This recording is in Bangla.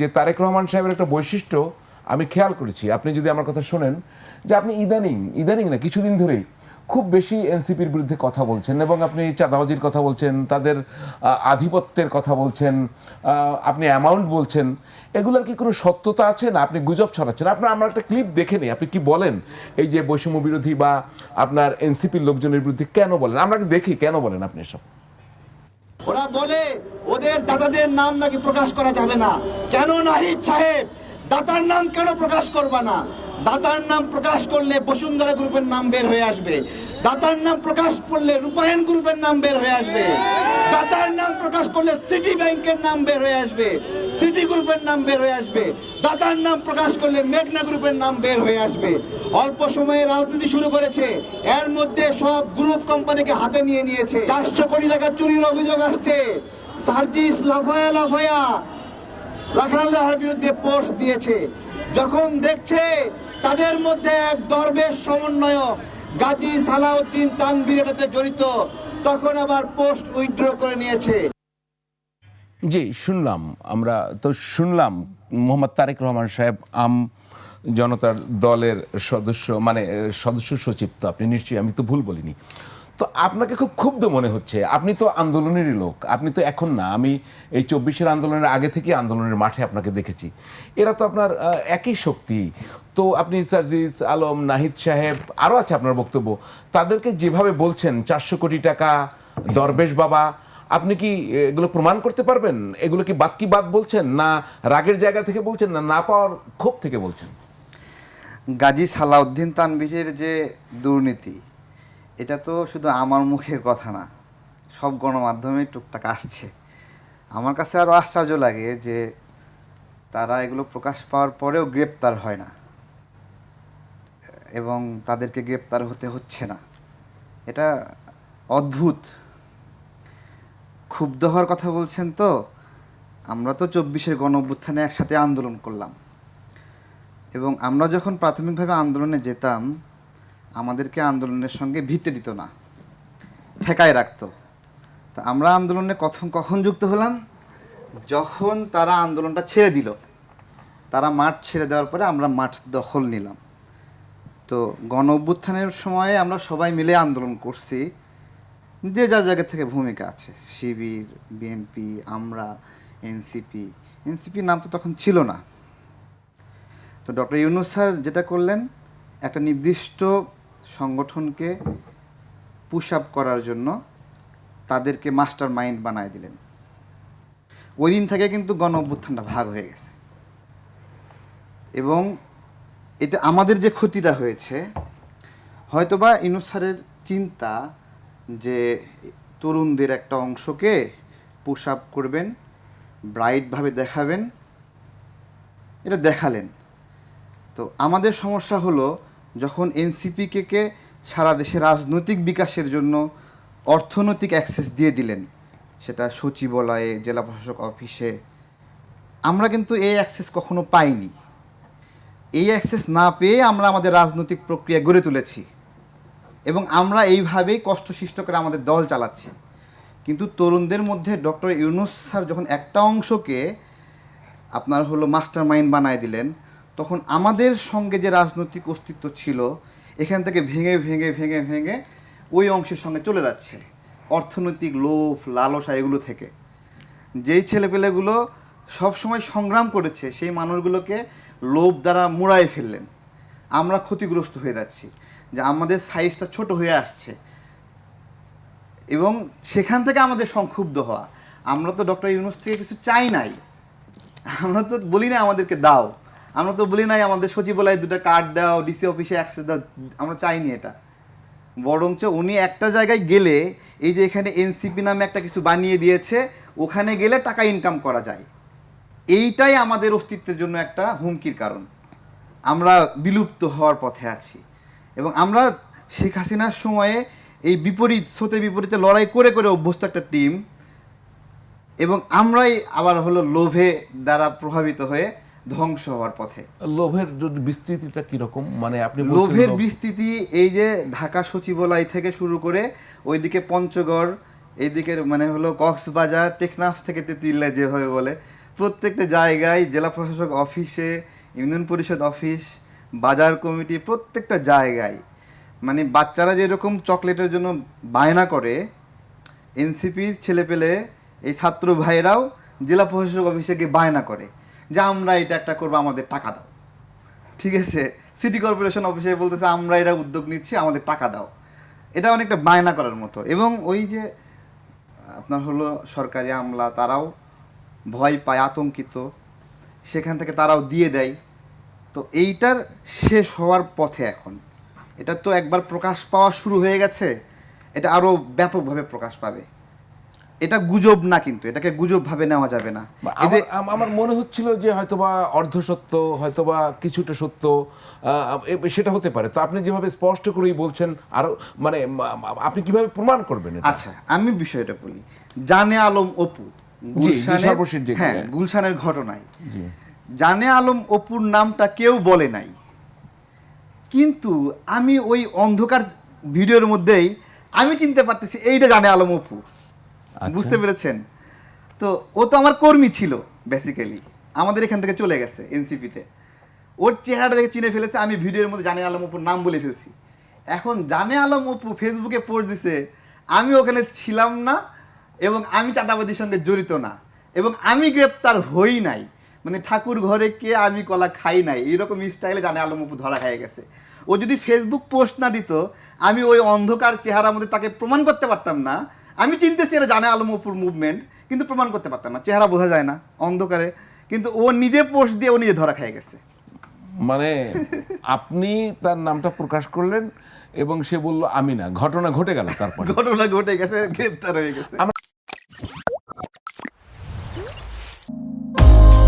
যে তারেক রহমান সাহেবের একটা বৈশিষ্ট্য আমি খেয়াল করেছি। আপনি যদি আমার কথা শোনেন যে আপনি ইদানিং ইদানিং না, কিছুদিন ধরেই খুব বেশি এনসিপির বিরুদ্ধে কথা বলছেন এবং আপনি চাঁদাবাজির কথা বলছেন, তাদের আধিপত্যের কথা বলছেন আপনি অ্যামাউন্ট বলছেন, এগুলোর কি কোনো সত্যতা আছে না? আপনি গুজব ছড়াচ্ছেন। আপনার, আমরা একটা ক্লিপ দেখে নিই। আপনি কি বলেন এই যে বৈষম্য বিরোধী বা আপনার এনসিপির লোকজনের বিরুদ্ধে কেন বলেন? আমরা দেখি? কেন বলেন আপনি এসব? ওরা বলে, ওদের দাদাদের নাম নাকি প্রকাশ করা যাবে না। কেন নাহি সাহেব? দাতার নাম কেন প্রকাশ করবা না? দাতার নাম প্রকাশ করলে বসুন্ধরা গ্রুপের নাম বের হয়ে আসবে। দাতার নাম প্রকাশ করলে রূপায়ণ গ্রুপের নাম বের হয়ে আসবে। দাতার নাম প্রকাশ করলে সিটি ব্যাংকের নাম বের হয়ে আসবে। সিটি গ্রুপের নাম বের হয়ে আসবে। দাতার নাম প্রকাশ করলে মেঘনা গ্রুপের নাম বের হয়ে আসবে। অল্প সময়ে রাজনীতি শুরু করেছে। এর মধ্যে সব গ্রুপ কোম্পানিকে হাতে নিয়ে নিয়েছে। চারশো কোটি টাকা চুরির অভিযোগ আসছে। সার্জিস লাফায়া লাফায়া রাখাল রাহার বিরুদ্ধে পোস্ট দিয়েছে। যখন দেখছে তাদের মধ্যে এক দরবেশ সমন্বয়ক গাজী সালাউদ্দিন তানভীর এটাতে জড়িত, তখন আবার পোস্ট উইথড্র করে নিয়েছে। জি, শুনলাম। আমরা তো শুনলাম, মোহাম্মদ তারেক রহমান সাহেব আম জনতার দলের সদস্য মানে সদস্য সচিব তো আপনি নিশ্চয়ই, আমি তো ভুল বলিনি। তো আপনাকে খুব ক্ষুব্ধ মনে হচ্ছে, আপনি তো আন্দোলনেরই লোক, আপনি তো এখন না, আমি এই চব্বিশের আন্দোলনের আগে থেকে আন্দোলনের মাঠে আপনাকে দেখেছি। এরা তো আপনার একই শক্তি। তো আপনি সার্জিজ আলম, নাহিদ সাহেব আরও আছে আপনার বক্তব্য। তাদেরকে যেভাবে বলছেন, চারশো কোটি টাকা, দরবেশ বাবা, আপনি কি এগুলো প্রমাণ করতে পারবেন? এগুলো কি বাদ কি বাদ বলছেন? না রাগের জায়গা থেকে বলছেন, না না পাওয়ার ক্ষোভ থেকে বলছেন? গাজী সালাউদ্দিন তানভীরের যে দুর্নীতি, এটা তো শুধু আমার মুখের কথা না, সব গণমাধ্যমে টুকটাক আসছে। আমার কাছে আরও আশ্চর্য লাগে যে তারা এগুলো প্রকাশ পাওয়ার পরেও গ্রেপ্তার হয় না। এবং তাদেরকে গ্রেপ্তার হতে হচ্ছে না। এটা অদ্ভুত। ক্ষুব্ধ হওয়ার কথা বলছেন তো, আমরা তো চব্বিশের গণ অভ্যুত্থানে একসাথে আন্দোলন করলাম। এবং আমরা যখন প্রাথমিকভাবে আন্দোলনে যেতাম, আমাদেরকে আন্দোলনের সঙ্গে ভিতে দিত না, ঠেকায় রাখতো। তা আমরা আন্দোলনে কখন কখন যুক্ত হলাম? যখন তারা আন্দোলনটা ছেড়ে দিল। তারা মাঠ ছেড়ে দেওয়ার পরে আমরা মাঠ দখল নিলাম। তো গণ অভ্যুত্থানের সময়ে আমরা সবাই মিলে আন্দোলন করছি। যে যার জায়গা থেকে ভূমিকা আছে। শিবির, বিএনপি, আমরা, এনসিপি। এনসিপি নাম তো তখন ছিল না। তো ডক্টর ইউনুস স্যার যেটা করলেন, একটা নির্দিষ্ট সংগঠনকে পুশ আপ করার জন্য তাদেরকে মাস্টার মাইন্ড বানায় দিলেন। ওই দিন থেকে কিন্তু গণ অভ্যুত্থানটা ভাগ হয়ে গেছে। এবং এতে আমাদের যে ক্ষতিটা হয়েছে, হয়তোবা ইনুসারের চিন্তা যে তরুণদের একটা অংশকে পুশ আপ করবেন ব্রাইটভাবে দেখাবেন, এটা দেখালেন। তো আমাদের সমস্যা হলো যখন এনসিপিকে কে সারা দেশে রাজনৈতিক বিকাশের জন্য অর্থনৈতিক অ্যাক্সেস দিয়ে দিলেন, সেটা সচিবালয়ে, জেলা প্রশাসক অফিসে আমরা কিন্তু এই অ্যাক্সেস কখনো পাইনি। এই অ্যাক্সেস না পেয়ে আমরা আমাদের রাজনৈতিক প্রক্রিয়া গড়ে তুলেছি। এবং আমরা এইভাবেই কষ্টসৃষ্ট করে আমাদের দল চালাচ্ছি। কিন্তু তরুণদের মধ্যে ডক্টর ইউনুস স্যার যখন একটা অংশকে আপনার হলো মাস্টার মাইন্ড বানায় দিলেন, তখন আমাদের সঙ্গে যে রাজনৈতিক অস্তিত্ব ছিল, এখান থেকে ভেঙে ভেঙে ভেঙে ভেঙে ওই অংশের সঙ্গে চলে যাচ্ছে। অর্থনৈতিক লোভ, লালসা এগুলো থেকে। যেই ছেলেপেলেগুলো সবসময় সংগ্রাম করেছে, সেই মানুষগুলোকে লোভ দ্বারা মুড়ায় ফেললেন। আমরা ক্ষতিগ্রস্ত হয়ে যাচ্ছি, যে আমাদের সাইজটা ছোট হয়ে আসছে। এবং সেখান থেকে আমাদের সংক্ষুব্ধ হওয়া। আমরা তো ডক্টর ইউনুস থেকে কিছু চাই নাই। আমরা তো বলি না আমাদেরকে দাও। আমরা তো বলি নাই আমাদের সচিবালয়ে দুটো কার্ড দাও ডিসি অফিসে অ্যাক্সেস দাও, আমরা চাইনি এটা। বরঞ্চ উনি একটা জায়গায় গেলে, এই যে এখানে এনসিপি নামে একটা কিছু বানিয়ে দিয়েছে, ওখানে গেলে টাকা ইনকাম করা যায়। এইটাই আমাদের অস্তিত্বের জন্য একটা হুমকির কারণ। আমরা বিলুপ্ত হওয়ার পথে আছি। এবং আমরা শেখ হাসিনার সময়ে এই বিপরীত স্রোতে বিপরীতে লড়াই করে করে অভ্যস্ত একটা টিম এবং আমরাই আবার হলো লোভে দ্বারা প্রভাবিত হয়ে ধ্বংস হওয়ার পথে। লোভের বিস্তৃতিটা কীরকম? মানে আপনি লোভের বিস্তৃতি এই যে ঢাকা সচিবালয় থেকে শুরু করে ওইদিকে পঞ্চগড় এইদিকে মানে হলো কক্সবাজার টেকনাফ থেকে তেতুল্লা যেভাবে বলে প্রত্যেকটা জায়গায় জেলা প্রশাসক অফিসে, ইউনিয়ন পরিষদ অফিস, বাজার কমিটি প্রত্যেকটা জায়গায় মানে বাচ্চারা যেরকম চকলেটের জন্য বায়না করে, এনসিপির ছেলেপেলে এই ছাত্র ভাইরাও জেলা প্রশাসক অফিসে গিয়ে বায়না করে যে আমরা এটা একটা করব, আমাদের টাকা দাও। ঠিক আছে? সিটি কর্পোরেশন অফিসে বলতেছে, আমরা এটা উদ্যোগ নিচ্ছি, আমাদের টাকা দাও। এটা অনেকটা বায়না করার মতো। এবং ওই যে, আপনার হলো সরকারি আমলা, তারাও ভয় পায় আতঙ্কিত। সেখান থেকে তারাও দিয়ে দেয়। তো এইটার শেষ হওয়ার পথে এখন। এটা তো একবার প্রকাশ পাওয়া শুরু হয়ে গেছে এটা আরও ব্যাপকভাবে প্রকাশ পাবে। এটা গুজব না কিন্তু এটাকে গুজব ভাবে নেওয়া যাবে না। আমার মনে হচ্ছিল যে হয়তোবা অর্ধ সত্য হয়তোবা কিছুটা সত্য সেটা হতে পারে। তো আপনি যেভাবে স্পষ্ট করেই বলছেন আরও মানে আপনি কীভাবে প্রমাণ করবেন আচ্ছা আমি বিষয়টা বলি। জানে আলম অপু গুলশানের- হ্যাঁ গুলশানের ঘটনায়। জানে আলম অপুর নামটা কেউ বলে নাই। কিন্তু আমি ওই অন্ধকার ভিডিওর মধ্যেই আমি চিনতে পারতেছি এইটা জানে আলম অপু। আচ্ছা। বুঝতে পেরেছেন? তো ও তো আমার কর্মী ছিল বেসিক্যালি আমাদের এখান থেকে চলে গেছে এনসিপিতে। ওর চেহারাটা দেখে চিনে ফেলেছে আমি ভিডিওর মধ্যে জানে আলম অপুর নাম বলে ফেলছি। এখন জানে আলম অপু ফেসবুকে পোস্ট দিছে আমি ওখানে ছিলাম না এবং আমি চাঁদাবাদির সঙ্গে জড়িত না। এবং আমি গ্রেপ্তার হই নাই। মানে ঠাকুর ঘরে কে আমি কলা খাই নাই এইরকম স্টাইলে জানে আলম অপু ধরা খেয়ে গেছে। ও যদি ফেসবুক পোস্ট না দিত আমি ওই অন্ধকার চেহারার মধ্যে তাকে প্রমাণ করতে পারতাম না। আমি চিনতেছি এটা জানে আলম অপুর মুভমেন্ট কিন্তু প্রমাণ করতে পারতাম না। চেহারা বোঝা যায় না অন্ধকারে। কিন্তু ও নিজে পোস্ট দিয়ে ও নিজে ধরা খেয়ে গেছে। মানে আপনি তার নামটা প্রকাশ করলেন এবং সে বলল আমি না। ঘটনা ঘটে গেল তারপরে। ঘটনা ঘটে গেছে গ্রেপ্তার হয়ে গেছে।